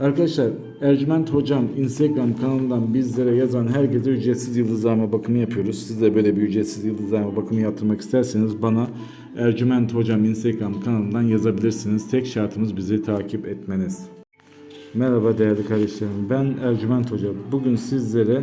Arkadaşlar Ercüment Hocam Instagram kanalından bizlere yazan herkese ücretsiz yıldızlama bakımı yapıyoruz. Siz de böyle bir ücretsiz yıldızlama bakımı yaptırmak isterseniz bana Ercüment Hocam Instagram kanalından yazabilirsiniz. Tek şartımız bizi takip etmeniz. Merhaba değerli kardeşlerim. Ben Ercüment Hoca. Bugün sizlere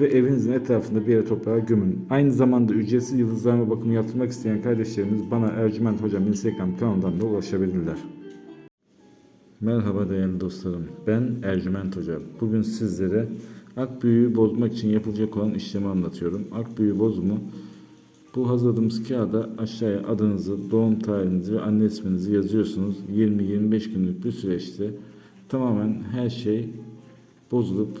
ve evinizin etrafında bir yere toprağa gömün. Aynı zamanda ücretsiz yıldızlama bakımı yaptırmak isteyen kardeşlerimiz bana Ercüment Hocam Instagram kanalından da ulaşabilirler. Merhaba değerli dostlarım. Ben Ercüment Hoca. Bugün sizlere ak büyüğü bozmak için yapılacak olan işlemi anlatıyorum. Ak büyüğü bozumu bu hazırladığımız kağıda aşağıya adınızı, doğum tarihinizi ve anne isminizi yazıyorsunuz. 20-25 günlük bir süreçte tamamen her şey bozulup